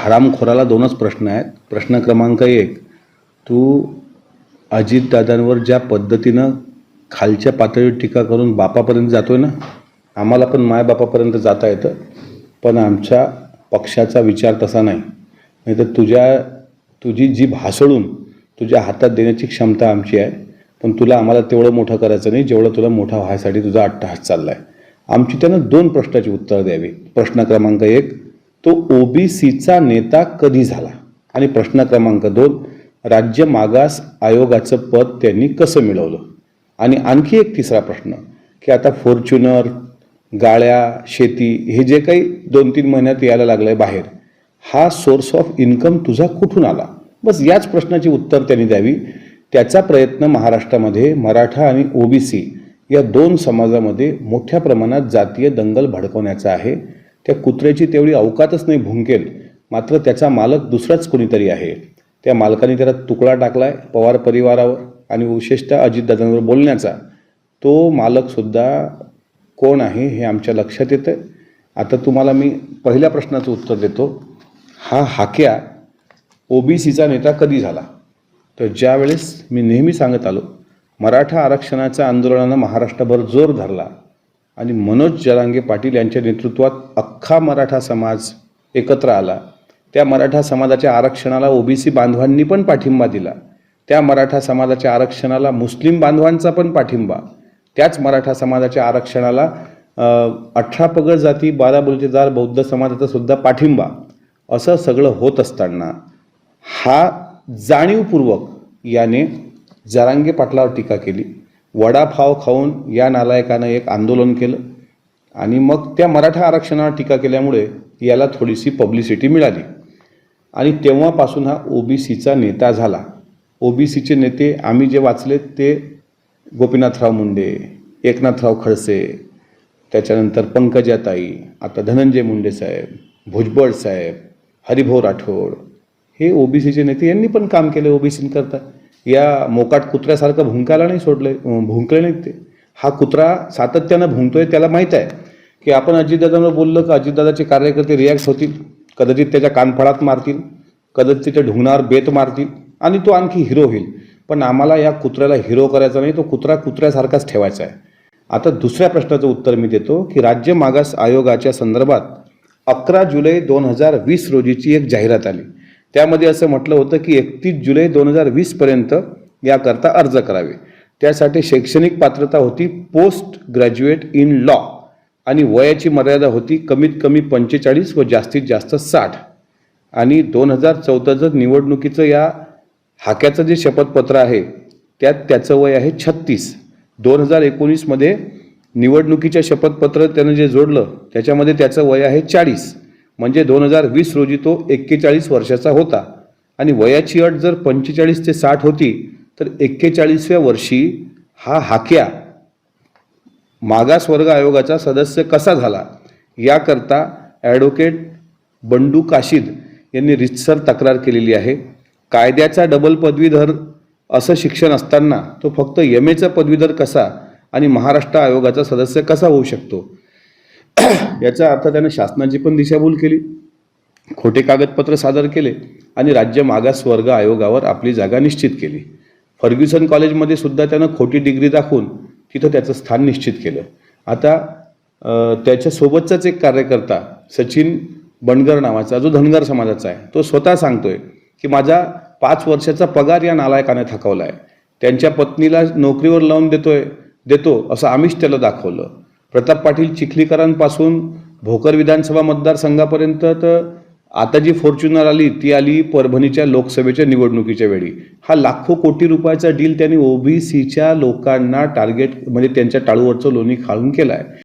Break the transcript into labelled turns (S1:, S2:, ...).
S1: हरामखोराला दोनच प्रश्न आहेत. प्रश्न क्रमांक एक तू अजितदादांवर ज्या पद्धतीनं खालच्या पातळीवर टीका करून बापापर्यंत जातोय ना आम्हाला पण मायबापापर्यंत जाता येतं पण आमच्या पक्षाचा विचार तसा नाही. नाही तर तुझ्या तुझी जी भासळून तुझ्या हातात देण्याची क्षमता आमची आहे पण तुला आम्हाला तेवढं मोठं करायचं नाही जेवढं तुला मोठा व्हायसाठी तुझा अट्टहास चालला आहे आमची त्यानं दोन प्रश्नाची उत्तरं द्यावी. प्रश्न क्रमांक एक तो ओबीसीचा नेता कधी झाला? आणि प्रश्न क्रमांक दोन राज्य मागास आयोगाचं पद त्यांनी कसं मिळवलं? आणि आणखी एक तिसरा प्रश्न की आता फॉर्च्युनर गाळ्या शेती हे जे काही दोन तीन महिन्यात यायला लागलं आहे बाहेर हा सोर्स ऑफ इन्कम तुझा कुठून आला? बस याच प्रश्नाची उत्तर त्यांनी द्यावी. त्याचा प्रयत्न महाराष्ट्रामध्ये मराठा आणि ओबीसी या दोन समाजामध्ये मोठ्या प्रमाणात जातीय दंगल भडकवण्याचा आहे. त्या कुत्र्याची तेवढी अवकातच नाही भुंकेल. मात्र त्याचा मालक दुसराच कोणीतरी आहे. त्या मालकाने त्याला तुकडा टाकलाय पवार परिवारावर आणि विशेषतः अजितदादांवर बोलण्याचा. तो मालकसुद्धा कोण आहे हे आमच्या लक्षात येतं आता तुम्हाला मी पहिल्या प्रश्नाचं उत्तर देतो. हा हाक्या ओबीसीचा नेता कधी झाला? तर ज्यावेळेस मी नेहमी सांगत आलो मराठा आरक्षणाच्या आंदोलनानं महाराष्ट्रभर जोर धरला. आणि मनोज जरांगे पाटील यांच्या नेतृत्वात अख्खा मराठा समाज एकत्र आला. त्या मराठा समाजाच्या आरक्षणाला ओबीसी बांधवांनी पण पाठिंबा दिला. त्या मराठा समाजाच्या आरक्षणाला मुस्लिम बांधवांचा पण पाठिंबा. त्याच मराठा समाजाच्या आरक्षणाला अठरा पगड जाती बारा बुलतेदार बौद्ध समाजाचा सुद्धा पाठिंबा. असं सगळं होत असताना हा जाणीवपूर्वक याने जरांगे पाटलावर टीका केली. वडापाव खाऊन या नालायकानं एक आंदोलन केलं आणि मग त्या मराठा आरक्षणावर टीका केल्यामुळे याला थोडीशी पब्लिसिटी मिळाली. आणि तेव्हापासून हा ओबीसीचा नेता झाला. ओबीसीचे नेते आम्ही जे वाचले ते गोपीनाथराव मुंडे एकनाथराव खडसे त्याच्यानंतर पंकजाताई आता धनंजय मुंडे साहेब भुजबळ साहेब हरिभाऊ राठोड हे ओबीसीचे नेते यांनी पण काम केलं ओबीसींकरता. या मोकाट कुत्र्यासारखं भुंकायला नाही सोडलं भुंकले नाहीत ते. हा कुत्रा सातत्यानं भुंकतोय त्याला माहीत आहे की आपण अजितदादांवर बोललं की अजितदादाचे कार्यकर्ते रिॲक्ट होतील कदाचित त्याच्या कानफळात मारतील कदाचित त्याच्या ढुंगणावर बेत मारतील आणि तो आणखी हिरो होईल. पण आम्हाला या कुत्र्याला हिरो करायचा नाही तो कुत्रा कुत्र्यासारखाच ठेवायचा आहे. आता दुसऱ्या प्रश्नाचं उत्तर मी देतो की राज्य मागास आयोगाच्या संदर्भात अकरा जुलै दोन हजार वीस रोजीची एक जाहिरात आली. त्यामध्ये असं म्हटलं होतं की एकतीस जुलै दोन हजार वीसपर्यंत याकरता अर्ज करावे. त्यासाठी शैक्षणिक पात्रता होती पोस्ट ग्रॅज्युएट इन लॉ आणि वयाची मर्यादा होती कमीत कमी पंचेचाळीस व जास्तीत जास्त साठ. आणि दोन हजार चौदाचं निवडणुकीचं या हाक्याचं जे शपथपत्र आहे त्यात त्याचं वय आहे छत्तीस. दोन हजार एकोणीसमध्ये निवडणुकीच्या शपथपत्र त्यानं जे जोडलं त्याच्यामध्ये त्याचं वय आहे चाळीस. म्हणजे दोन हजार वीस रोजी तो एक्केचाळीस वर्षाचा होता. आणि वयाची अट जर पंचेचाळीस ते साठ होती तर एक्केचाळीसव्या वर्षी हा हाक्या मागासवर्ग आयोगाचा सदस्य कसा झाला? याकरता ॲडव्होकेट बंडू काशीद यांनी रितसर तक्रार केलेली आहे. कायद्याचा डबल पदवीधर असं शिक्षण असताना तो फक्त एम एचा पदवीधर कसा आणि महाराष्ट्र आयोगाचा सदस्य कसा होऊ शकतो? याचा अर्थ त्यानं शासनाची पण दिशाभूल केली खोटे कागदपत्र सादर केले आणि राज्य मागासवर्ग आयोगावर आपली जागा निश्चित केली. फर्ग्युसन कॉलेजमध्ये सुद्धा त्यानं खोटी डिग्री दाखवून तिथं त्याचं स्थान निश्चित केलं. आता त्याच्यासोबतचाच एक कार्यकर्ता सचिन बणगर नावाचा जो धनगर समाजाचा आहे तो स्वतः सांगतोय की माझा पाच वर्षाचा पगार या नालायकाने थकवला आहे त्यांच्या पत्नीला नोकरीवर लावून देतोय देतो असं आम्हीच त्याला दाखवलं. प्रताप पाटील चिखलीकरांपासून भोकर विधानसभा मतदारसंघापर्यंत तर आता जी फॉर्च्युनर आली ती आली परभणीच्या लोकसभेच्या निवडणुकीच्या वेळी. हा लाखो कोटी रुपयाचा डील त्यांनी ओबीसीच्या लोकांना टार्गेट म्हणजे त्यांच्या टाळूवरचं लोणी खाळून केला आहे